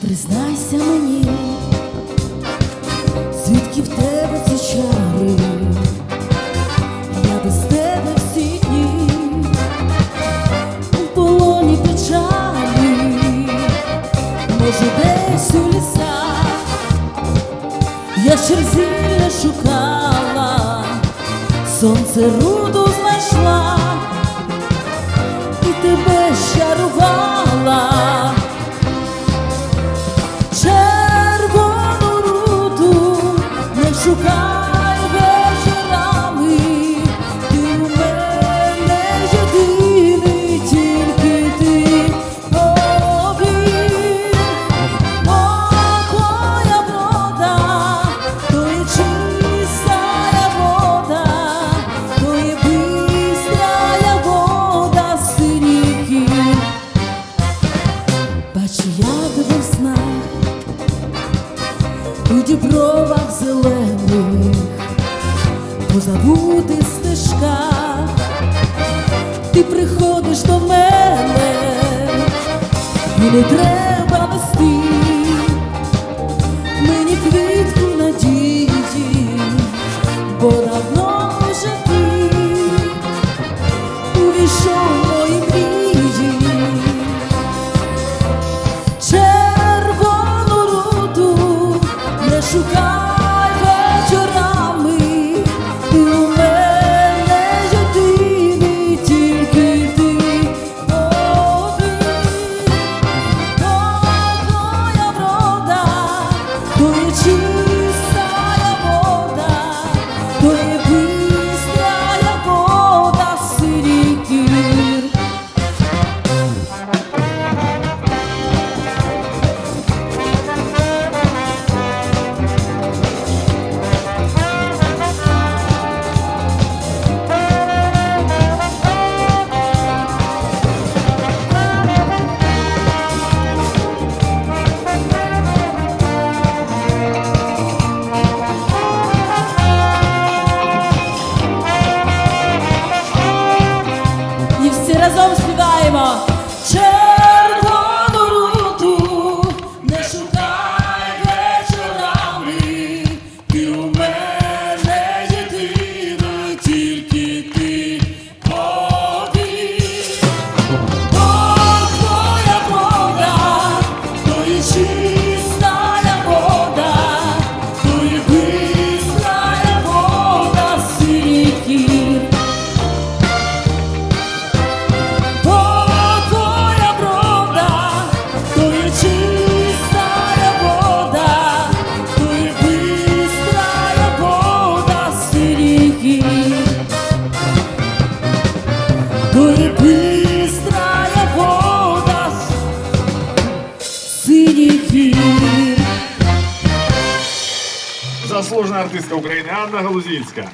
признайся мені, звідки в тебе ці чари, я без тебе всі дні у полоні печалі, може, десь у лісах, я черзілля шукала, сонце руду знайшла. Oh. дібровах зелених, позабути стежка, ти приходиш до мене і не треба. 对吗？Тої бистрая вода синіх. Заслужена артистка України Анна Галузінська.